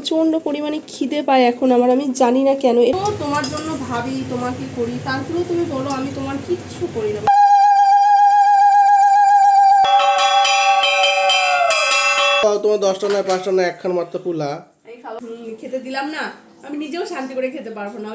প্রচণ্ড পরিমাণে খিদে পায় এখন আমার আমি জানি না কেন। তোমার জন্য ভাবি তোমাকে করি? তারপরেও তুমি বলো আমি তোমার কিচ্ছু করি না। তোমার দশটা নয় পাঁচটা নয় একখান মাত্র পুলা। খেতে দিলাম না। আমি নিজেও শান্তি করে খেতে পারব না।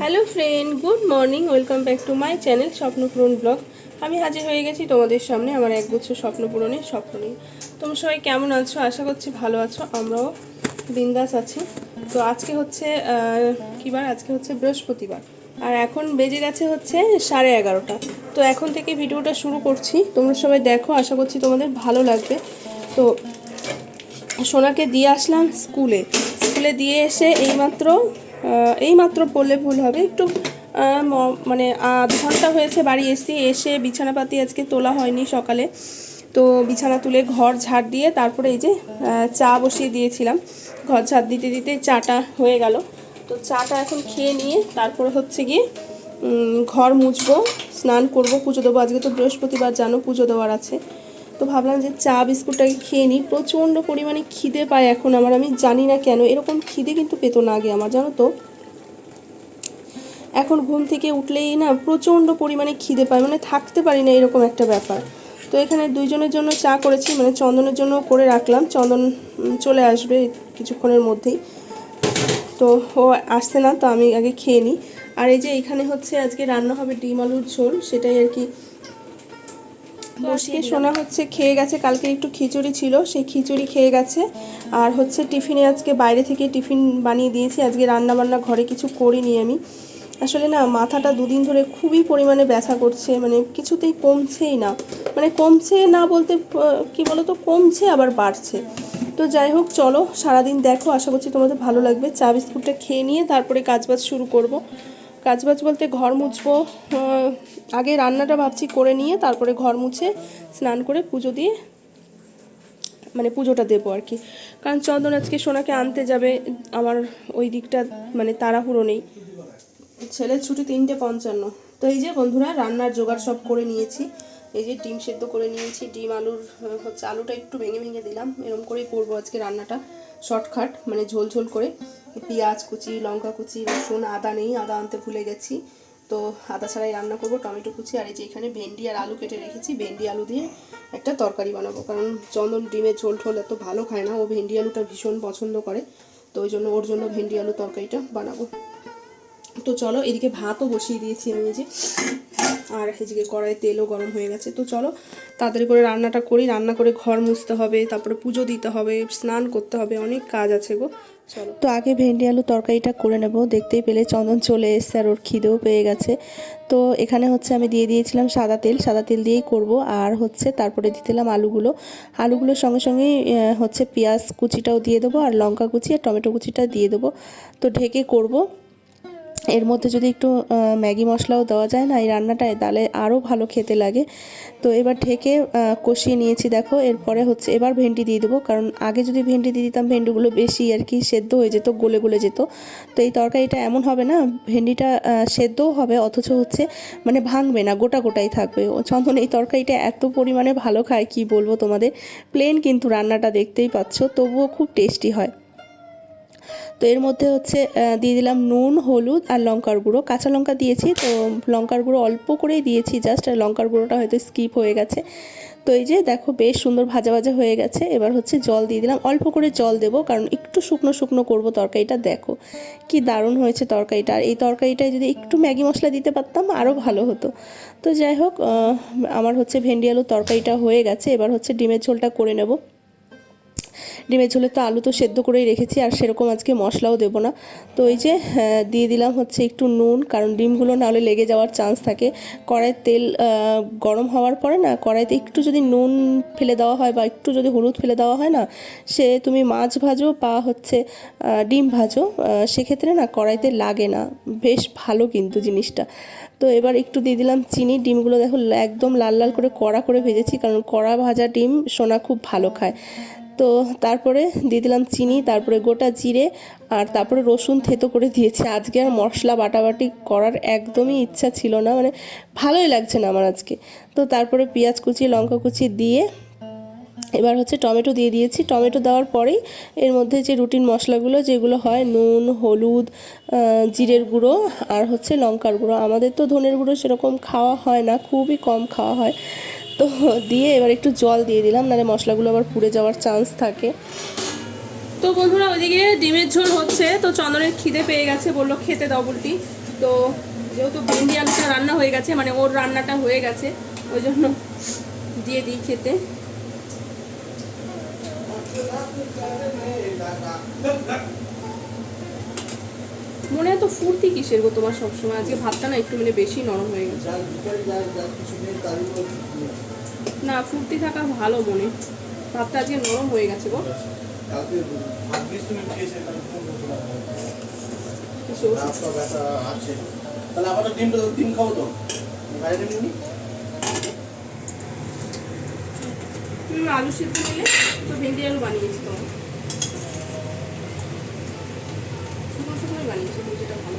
Hello friend good morning welcome back to my channel Swapnapuran blog আমি হাজির হয়ে গেছি তোমাদের সামনে আমার একগুচ্ছ স্বপ্ন পূরণের স্বপ্ন নিয়ে। তোমরা সবাই কেমন আছো? আশা করছি ভালো আছো আমরাও বিন্দাস আছি। তো আজকে হচ্ছে আহ, কী বার? আজকে হচ্ছে বৃহস্পতিবার। আর এখন বেজে গেছে হচ্ছে সাড়ে এগারোটা। তো এখন থেকে ভিডিওটা শুরু করছি। তোমরা সবাই দেখো আশা করছি তোমাদের ভালো লাগবে। তো সোনাকে দিয়ে আসলাম স্কুলে। স্কুলে দিয়ে এসে এইমাত্র এইমাত্র বললে ভুল হবে। একটু মানে আধ ঘণ্টা হয়েছে বাড়ি এসে এসে বিছানাপাতি আজকে তোলা হয়নি সকালে। তো বিছানা তুলে ঘর ঝাড় দিয়ে তারপরে এই যে চা বসিয়ে দিয়েছিলাম। ঘর ঝাড় দিতে দিতে চাটা হয়ে গেল। তো চাটা এখন খেয়ে নিয়ে তারপরে হচ্ছে গিয়ে ঘর মুছবো, স্নান করব, পুজো দেবো। আজকে তো বৃহস্পতিবার, জানো, পুজো দেওয়ার আছে। তো ভাবলাম যে চা বিস্কুটটাকে খেয়ে নিই। প্রচণ্ড পরিমাণে খিদে পায় এখন আমার, আমি জানি না কেন। এরকম খিদে কিন্তু পেতো না আগে আমার, জানো তো। এখন ঘুম থেকে উঠলেই না প্রচণ্ড পরিমাণে খিদে পায় মানে থাকতে পারি না এরকম একটা ব্যাপার। তো এখানে দুইজনের জন্য চা করেছি মানে চন্দনের জন্য করে রাখলাম, চন্দন চলে আসবে কিছুক্ষণের মধ্যেই। তো ও আসছে না, তো আমি আগে খেয়ে নিই। আর এই যে এখানে হচ্ছে আজকে রান্না হবে ডিম আলুর ঝোল, সেটাই আর কি। বসিয়ে শোনা হচ্ছে খেয়ে গেছে, কালকে একটু খিচুড়ি ছিল, সেই খিচুড়ি খেয়ে গেছে। আর হচ্ছে টিফিনে আজকে বাইরে থেকে টিফিন বানিয়ে দিয়েছি, আজকে রান্না বান্না ঘরে কিছু করিনি আমি। আসলে না, মাথাটা দুদিন ধরে খুবই পরিমাণে ব্যথা করছে মানে কিছুতেই কমছেই না। মানে কমছে না বলতে কি বলো তো কমছে আবার বাড়ছে। তো যাই হোক, চলো, সারাদিন দেখো, আশা করছি তোমাদের ভালো লাগবে। চা, বিস্কুটটা খেয়ে নিয়ে তারপরে কাজবাজ শুরু করব। কাজবাজ বলতে ঘর মুছবো আগে রান্নাটা ভাবছি করে নিয়ে তারপরে ঘর মুছে স্নান করে পুজো দিয়ে মানে পুজোটা দেবো আর কি। কারণ চন্দন আজকে সোনাকে আনতে যাবে, আমার ওই দিকটা মানে তাড়াহুড়ো নেই। ছেলের ছুটি তিনটে পঞ্চান্ন। তো এই যে বন্ধুরা, রান্নার জোগাড় সব করে নিয়েছি। এই যে ডিম সেদ্ধ করে নিয়েছি, ডিম, আলুর হচ্ছে আলুটা একটু ভেঙে ভেঙে দিলাম। এরকম করেই করব আজকে রান্নাটা। শর্টকাট মানে ঝোল ঝোল করে। পেঁয়াজ কুচি, লঙ্কা কুচি, রসুন, আদা নেই, আদা আনতে ভুলে গেছি। তো আদা ছাড়াই রান্না করব, টমেটো কুচি, আর এই যে এখানে ভেন্ডি আর আলু কেটে রেখেছি। ভেন্ডি আলু দিয়ে একটা তরকারি বানাবো। কারণ চন্দন ডিমের ঝোল ঠোল এত ভালো খায় না। ও ভেন্ডি আলুটা ভীষণ পছন্দ করে। তো ওই জন্য ওর জন্য ভেন্ডি আলু তরকারিটা বানাবো। তো চলো, এদিকে ভাতও বসিয়ে দিয়েছি আমি যে। আর এদিকে কড়াই তেলও গরম হয়ে গেছে। তো চলো, তাড়াতাড়ি করে রান্নাটা করি। রান্না করে ঘর মুছতে হবে, তারপরে পুজো দিতে হবে, স্নান করতে হবে, অনেক কাজ আছে গো। চলো। তো আগে ভেন্ডি আলু তরকারিটা করে নেব। দেখতেই পেলে চন্দন চলে এসছে আর ওর খিদেও পেয়ে গেছে। তো এখানে হচ্ছে আমি দিয়ে দিয়েছিলাম সাদা তেল। সাদা তেল দিয়েই করব। আর হচ্ছে তারপরে দিয়ে দিলাম আলুগুলো। আলুগুলোর সঙ্গে সঙ্গেই হচ্ছে পেঁয়াজ কুচিটাও দিয়ে দেবো আর লঙ্কা কুচি আর টমেটো কুচিটা দিয়ে দেবো। তো ঢেকে করব। এর মধ্যে যদি একটু ম্যাগি মশলাও দেওয়া যায় না এই রান্নাটায় তাহলে আরও ভালো খেতে লাগে। তো এবার আহ, কষিয়ে নিয়েছি দেখো। এরপরে হচ্ছে এবার ভেন্ডি দিয়ে দেবো। কারণ আগে যদি ভেন্ডি দিয়ে দিতাম ভেন্ডিগুলো বেশি আর কি সেদ্ধ হয়ে যেত গলে গলে যেত। তো এই তরকারিটা এমন হবে না ভেন্ডিটা সেদ্ধও হবে অথচ হচ্ছে মানে ভাঙবে না গোটা গোটাই থাকবে। ও চন্দন এই তরকারিটা এত পরিমাণে ভালো খায় কি বলব তোমাদের? প্লেন কিন্তু রান্নাটা দেখতেই পাচ্ছ তবুও খুব টেস্টি হয়। তো এর মধ্যে হচ্ছে দিয়ে দিলাম নুন, হলুদ আর লঙ্কার গুঁড়ো। কাঁচা লঙ্কা দিয়েছি, তো লঙ্কার গুঁড়ো অল্প করেই দিয়েছি জাস্ট লঙ্কার গুঁড়োটা হয়তো স্কিপ হয়ে গেছে। তো এই যে দেখো বেশ সুন্দর ভাজা ভাজা হয়ে গেছে, এবার হচ্ছে জল দিয়ে দিলাম। অল্প করে জল দেবো, কারণ একটু শুকনো শুকনো করব তরকারিটা, দেখো কি দারুণ হয়েছে তরকারিটা। আর এই তরকারিটায় যদি একটু ম্যাগি মশলা দিতে পারতাম আরও ভালো হতো। তো যাই হোক আমার হচ্ছে ভেন্ডি আলুর তরকারিটা হয়ে গেছে, এবার হচ্ছে ডিমের ঝোলটা করে নেব। ডিমের ঝোলে তো আলু তো সেদ্ধ করেই রেখেছি আর সেরকম আজকে মশলাও দেবো না। তো এই যে আহ, দিয়ে দিলাম হচ্ছে একটু নুন কারণ ডিমগুলো নাহলে লেগে যাওয়ার চান্স থাকে। কড়াইয়ের তেল গরম হওয়ার পরে না কড়াইতে একটু যদি নুন ফেলে দেওয়া হয় বা একটু যদি হলুদ ফেলে দেওয়া হয় না সে তুমি মাছ ভাজো বা হচ্ছে ডিম ভাজো সেক্ষেত্রে না কড়াইতে লাগে না। বেশ ভালো কিন্তু জিনিসটা। তো এবার একটু দিয়ে দিলাম চিনি ডিমগুলো দেখো একদম লাল লাল করে কড়া করে ভেজেছি কারণ কড়া ভাজা ডিম সোনা খুব ভালো খায়। তো তারপরে দিয়ে দিলাম চিনি, তারপরে গোটা জিরে আর তারপরে রসুন থেতো করে দিয়েছি। আজকে আর মশলা বাটাবাটি করার একদমই ইচ্ছা ছিল না মানে ভালোই লাগছে না আমার আজকে। তো তারপরে পেঁয়াজ কুচি, লঙ্কা কুচি দিয়ে এবার হচ্ছে টমেটো দিয়ে দিয়েছি। টমেটো দেওয়ার পরেই এর মধ্যে যে রুটিন মশলাগুলো, যেগুলো হয় নুন, হলুদ জিরের গুঁড়ো আর হচ্ছে লঙ্কার গুঁড়ো। আমাদের তো ধনের গুঁড়ো সেরকম খাওয়া হয় না, খুবই কম খাওয়া হয়। তো দিয়ে এবার একটু জল দিয়ে দিলাম, নাহলে মশলাগুলো আবার পুড়ে যাওয়ার চান্স থাকে। তো বন্ধুরা, ওইদিকে ডিমের ঝোল হচ্ছে, তো চন্দনের খিদে পেয়ে গেছে, বলল খেতে দাও বলটি তো যেহেতু ভেন্ডি আলুটা রান্না হয়ে গেছে মানে ওর রান্নাটা হয়ে গেছে, ওই জন্য দিয়ে দিই খেতে। মনে এত ফুর্তি কিসের গো তোমার সবসময়? আজকে ভাতটা না একটু মানে বেশি নরম হয়ে গেছে। না, ফুর্তি থাকা ভালো মনে। ভাতটা আজকে নরম হয়ে গেছে গো। তাহলে আবার তো আলু সিদ্ধ নিলে তো ভেন্ডি আলু বানিয়েছি শুকনোই বানিয়েছি যেটা ভালো।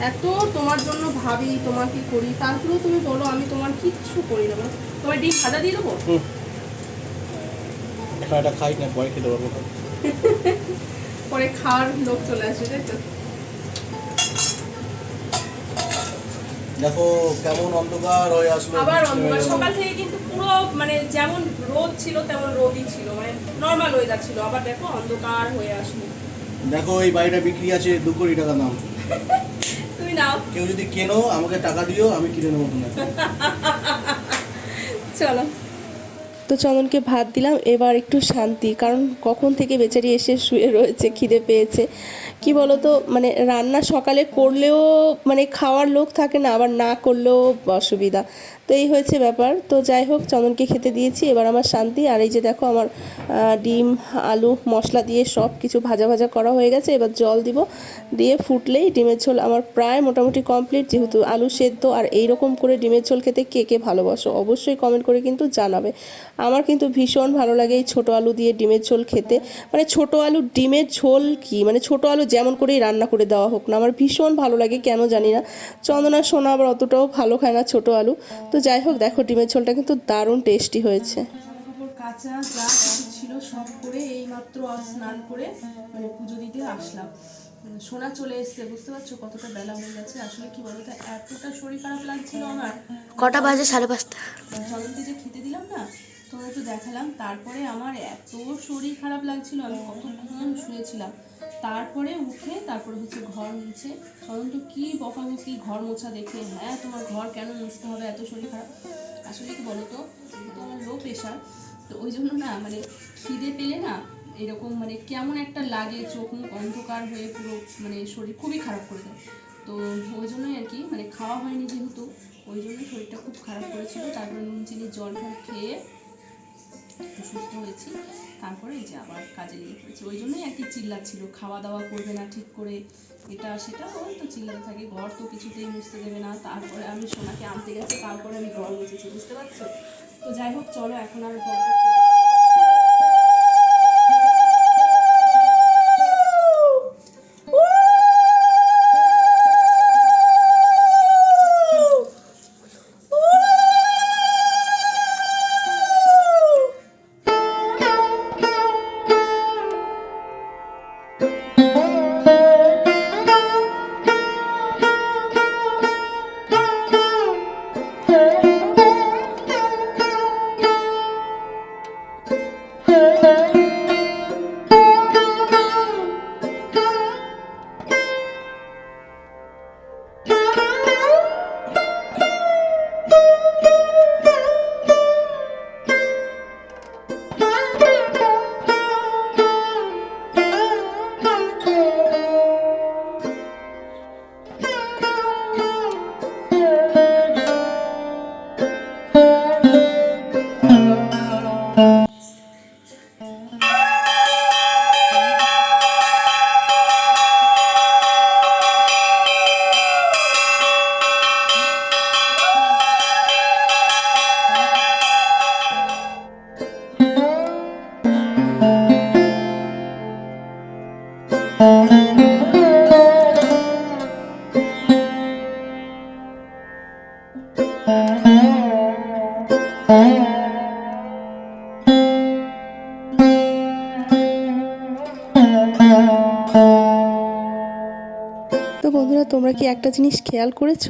এত তোমার জন্য ভাবি তোমাকে করি? তারপরেও তুমি বলো আমি তোমার কিচ্ছু করি না। তোমার ডিম ভাজা দিয়ে দেবো? এখন এটা খাই না পরে খেতে পারব। পরে খাওয়ার লোক চলে আসবে তাই তো? দেখো কেমন অন্ধকার হয়ে আসলো। আবার অন্ধকার। সকাল থেকে কিন্তু পুরো মানে যেমন রোদ ছিল তেমন রোদই ছিল। মানে নর্মাল ওয়েদার ছিল। আবার দেখো অন্ধকার হয়ে আসলো। দেখো এই বাড়িটা বিক্রি আছে দু কোটি টাকা দাম। তুমি নাও। কেউ যদি কেনো আমাকে টাকা দিও আমি কিনে নেব চলো। তো চন্দনকে ভাত দিলাম, এবার একটু শান্তি, কারণ কখন থেকে বেচারি এসে শুয়ে রয়েছে, খিদে পেয়েছে। কি বলতো মানে রান্না সকালে করলেও মানে খাওয়ার লোক থাকে না, আবার না করলেও অসুবিধা। তো এই হয়েছে ব্যাপার। তো যাই হোক, চন্দনকে খেতে দিয়েছি, এবার আমার শান্তি। আর এই যে দেখো, আমার ডিম, আলু, মশলা দিয়ে সব কিছু ভাজা ভাজা করা হয়ে গেছে। এবার জল দিব, দিয়ে ফুটলেই ডিমের ঝোল আমার প্রায় মোটামুটি কমপ্লিট। যেহেতু আলু সেদ্ধ, আর এই রকম করে ডিমের ঝোল খেতে কে কে ভালোবাসো, অবশ্যই কমেন্ট করে কিন্তু জানাবে। আমার কিন্তু ভীষণ ভালো লাগে এই ছোটো আলু দিয়ে ডিমের ঝোল খেতে। মানে ছোটো আলু ডিমের ঝোল কি? মানে ছোটো আলু যেমন করেই রান্না করে দেওয়া হোক না আমার ভীষণ ভালো লাগে কেন জানি না। চন্দনা সোনা আবার অতটাও ভালো খায় না ছোটো আলু। তো যাই হোক দেখো ডিমের ঝোলটা কিন্তু দারুণ টেস্টি হয়েছে। কাঁচা যা ছিল সব করে এই মাত্র স্নান করে মানে পুজো দিতে আসলাম। সোনা চলে এসছে বুঝতে পারছ কতটা বেলা হয়ে গেছে। আসলে কি বলতো এতটা শরীর খারাপ লাগছিল আমার। কটা বাজে? সাড়ে পাঁচটা। চলনকে যে খেতে দিলাম না তো দেখালাম, তারপরে আমার এত শরীর খারাপ লাগছিল, আমি কতক্ষণ শুয়েছিলাম। তারপরে উঠে, তারপরে হচ্ছে ঘর মুছে। চলন তো কী বকাবকি ঘর মোছা দেখে হ্যাঁ তোমার ঘর কেন মুছতে হবে, এত শরীর খারাপ? আসলে কি বলো তো আমার লো প্রেশার তো ওই জন্য না মানে খিদে পেলে না, এরকম মানে কেমন একটা লাগে, চোখ মুখ অন্ধকার হয়ে পুরো মানে শরীর খুবই খারাপ করে দেয়। তো ওই জন্যই আর কি মানে খাওয়া হয়নি যেহেতু, ওই জন্য শরীরটা খুব খারাপ করেছিল, তারপরে নুন, চিনি, জল খেয়ে একটু সুস্থ হয়েছি, তারপরে এই যে আবার কাজে লেগে পড়েছি। ওই জন্যই আর কি চিল্লাচ্ছিল, খাওয়া দাওয়া করবে না ঠিক করে, এটা সেটা ওই তো চিল্লাতে থাকে, ঘর তো কিছুতেই মুছতে দেবে না, তারপরে আমি সোনাকে আনতে গেছি, তারপরে আমি ঘর মুছেছি, বুঝতে পারছ? তো যাই হোক, চলো এখন আর গল্প Música কি একটা জিনিস খেয়াল করেছ?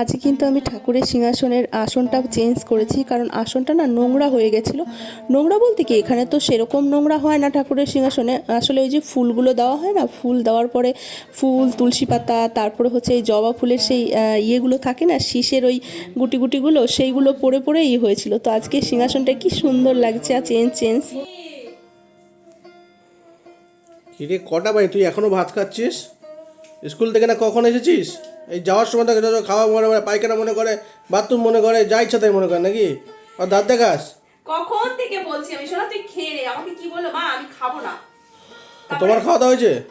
আজকে কিন্তু আমি ঠাকুরের সিংহাসনের আসনটা চেঞ্জ করেছি, কারণ আসনটা না নোংরা হয়ে গেছিল। নোংরা বলতে কি, এখানে তো সেরকম নোংরা হয় না ঠাকুরের সিংহাসনে। আসলে ওই যে ফুলগুলো দেওয়া হয় না, ফুল দেওয়ার পরে ফুল, তুলসী পাতা, তারপরে হচ্ছে এই জবা ফুলের সেই ইয়েগুলো থাকে না, শীষের ওই গুটি গুটিগুলো সেইগুলো পরে পরে ই হয়েছিল। তো আজকে সিংহাসনটা কি সুন্দর লাগছে, আর চেঞ্জ চেঞ্জ কটা বাজে? তুই এখনও ভাত খাচ্ছিস? স্কুল থেকে না কখন এসেছিস? এই যাওয়ার সময় তাকে খাওয়া মনে করে পায়খানা মনে করে বাথরুম মনে করে যা ইচ্ছা তাই মনে করে নাকি? আর দাঁত দেখাস? কখন থেকে বলছি আমি? শোনা তুই খেয়ে নে। আমাকে কি বলল মা আমি খাব না। তোমার খাওয়া দাওয়া হয়েছে?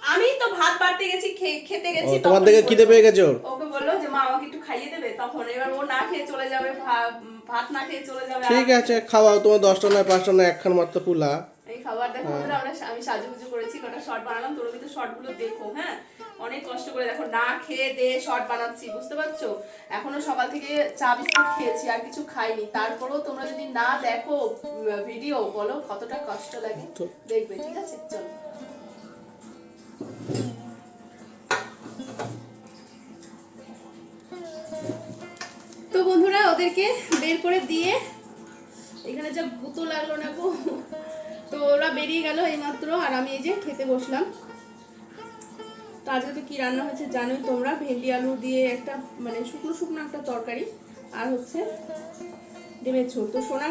আমি তো ভাত বাড়তে গেছি খেতে গেছি তোমার বললো- খিদে পেয়ে গেছে ওর? ওকে বলল যে মা আমাকে একটু খাইয়ে দেবে? তখন এবার ও না খেয়ে চলে যাবে ভাত না খেয়ে চলে যাবে। ঠিক আছে খাওয়াও। তোমার দশটা নয় পাঁচটা নয় একখান মাত্র পুলা। খাবার দেখো বন্ধুরা আমরা আমি সাজুগুজু করেছি কটা শর্ট বানালাম তোর কিন্তু শর্টগুলো দেখো হ্যাঁ? অনেক কষ্ট করে দেখো না খেয়ে দে শর্ট বানাচ্ছি বুঝতে পারছ? এখনও সকাল থেকে চা বিস্কুট খেয়েছি আর কিছু খাইনি। তারপরেও তোমরা যদি না দেখো ভিডিও বলো কতটা কষ্ট লাগে দেখবে ঠিক আছে? চলো। তো বন্ধুরা ওদেরকে বের করে দিয়ে এখানে যা গুতো লাগল না গো তো ওরা বেরিয়ে গেল এইমাত্র, আর আমি এই যে খেতে বসলাম। তো আজকে তো কি রান্না হয়েছে জানোই তোমরা, ভেন্ডি আলু দিয়ে একটা মানে শুকনো শুকনো একটা তরকারি, আর হচ্ছে ডিমের ঝোল। তো সোনা,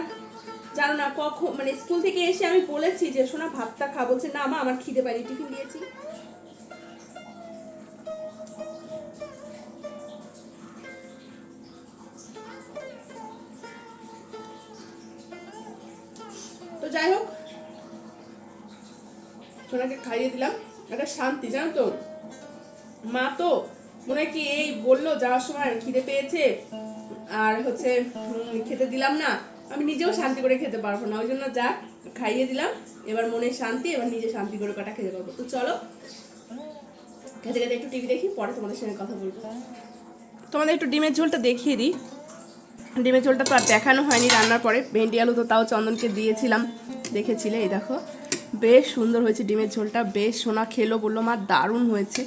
জানো না কখন মানে স্কুল থেকে এসে আমি বলেছি যে, সোনা ভাতটা খা, বলছে, না মা, আমার খিদে পাইনি টিফিন দিয়েছি। তো যাই হোক সোনাকে খাইয়ে দিলাম। একটা শান্তি, জানো তো? মা তো মনে কি এই বলল, যাওয়ার সময় খিদে পেয়েছে। আর হচ্ছে খেতে দিলাম না। আমি নিজেও শান্তি করে খেতে পারব না। ওই জন্য যা, খাইয়ে দিলাম। এবার মনে শান্তি, এবার নিজে শান্তি করে কাটা খেতে পারব। তো চলো, খেতে খেতে একটু টিভি দেখি, পরে তোমাদের সঙ্গে কথা বলব। তোমাদের একটু ডিমের ঝোলটা দেখিয়ে দিই। ডিমের ঝোলটা তো আর দেখানো হয়নি, রান্নার পরে। ভেন্ডি আলু তো তাও চন্দনকে দিয়েছিলাম। দেখেছিলে, এই দেখো। বেশ সুন্দর হয়েছে ডিমের ঝোলটা, বেশ সোনা খেলো বলল, মা, দারুণ হয়েছে।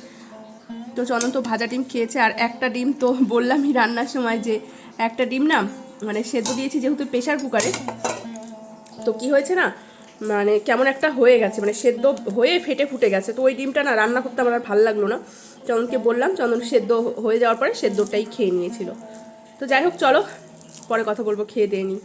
তো চন্দন তো ভাজা ডিম খেয়েছে, আর একটা ডিম তো বললামই রান্নার সময় যে একটা ডিম না মানে সেদ্ধ দিয়েছি যেহেতু প্রেশার কুকারে, তো কি হয়েছে না মানে কেমন একটা হয়ে গেছে মানে সেদ্ধ হয়ে ফেটে ফুটে গেছে, তো ওই ডিমটা না রান্না করতে আমার আর ভালো লাগল না। চন্দনকে বললাম, চন্দন সেদ্ধ হয়ে যাওয়ার পরে সেদ্ধটাই খেয়ে নিয়েছিল। তো যাই হোক, চলো পরে কথা বলব, খেয়ে দিয়ে নিই